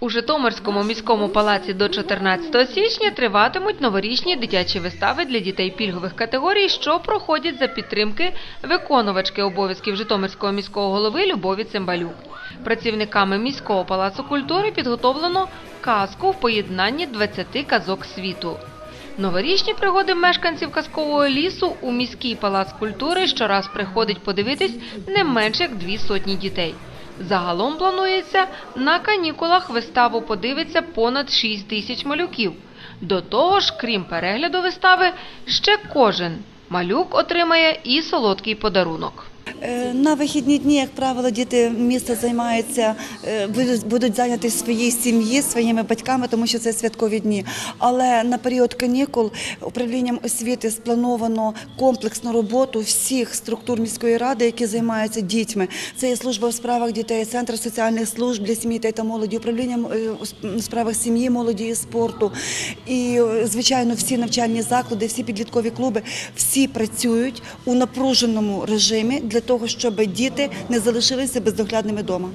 У Житомирському міському палаці до 14 січня триватимуть новорічні дитячі вистави для дітей пільгових категорій, що проходять за підтримки виконувачки обов'язків Житомирського міського голови Любові Цимбалюк. Працівниками міського палацу культури підготовлено казку в поєднанні 20 казок світу. Новорічні пригоди мешканців казкового лісу у міський палац культури щораз приходить подивитись не менше як дві сотні дітей. Загалом планується на канікулах виставу подивиться понад 6 тисяч малюків. До того ж, крім перегляду вистави, ще кожен малюк отримає і солодкий подарунок. Е, На вихідні дні, як правило, діти міста займаються, е, будуть- зайняті своїй сім'ї, своїми батьками, тому що це святкові дні. Але на період канікул управлінням освіти сплановано комплексну роботу всіх структур міської ради, які займаються дітьми. Це є служба у справах дітей, центр соціальних служб для сім'ї та молоді, управління е, у справах сім'ї, молоді і спорту. І, звичайно, всі навчальні заклади, всі підліткові клуби, всі працюють у напруженому режимі для того, щоб діти не залишилися бездоглядними вдома.